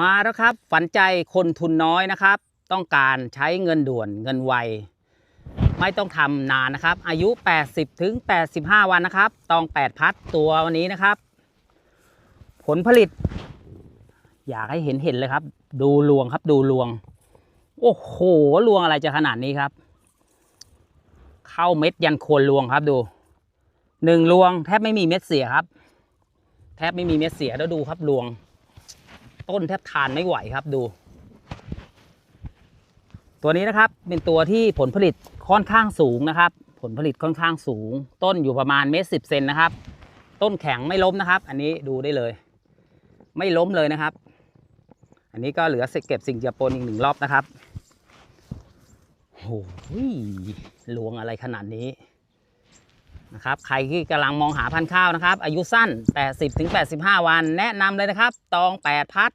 มาแล้วครับ ฝันใจคนทุนน้อยนะครับ ต้องการใช้เงินด่วนเงินไว ไม่ต้องทำนานนะครับ อายุ 80ถึง85 วันนะครับ ตอง 8 พัดตัววันนี้นะครับ ผลผลิต อยากให้เห็นเห็นเลยครับ ดูรวงครับดูรวง โอ้โหรวงอะไรจะขนาดนี้ครับ เข้าเม็ดยันโคนรวงครับดูหนึ่งรวงแทบไม่มีเม็ดเสียครับ แทบไม่มีเม็ดเสียแล้วดูครับรวง ต้นแทบทานไม่ไหวครับดู ตัวนี้นะครับเป็นตัวที่ผลผลิตค่อนข้างสูงนะครับ ผลผลิตค่อนข้างสูง ต้นอยู่ประมาณเมตรสิบเซนนะครับ ต้นแข็งไม่ล้มนะครับ อันนี้ดูได้เลย ไม่ล้มเลยนะครับ อันนี้ก็เหลือเก็บสิ่งเจือปนอีกหนึ่งรอบนะครับโอ้ยลวงอะไรขนาดนี้ นะครับใครที่กำลังมองหาพันธุ์ข้าวนะครับ อายุสั้น 80-85 วัน แนะนำเลยนะครับตอง 8 พัด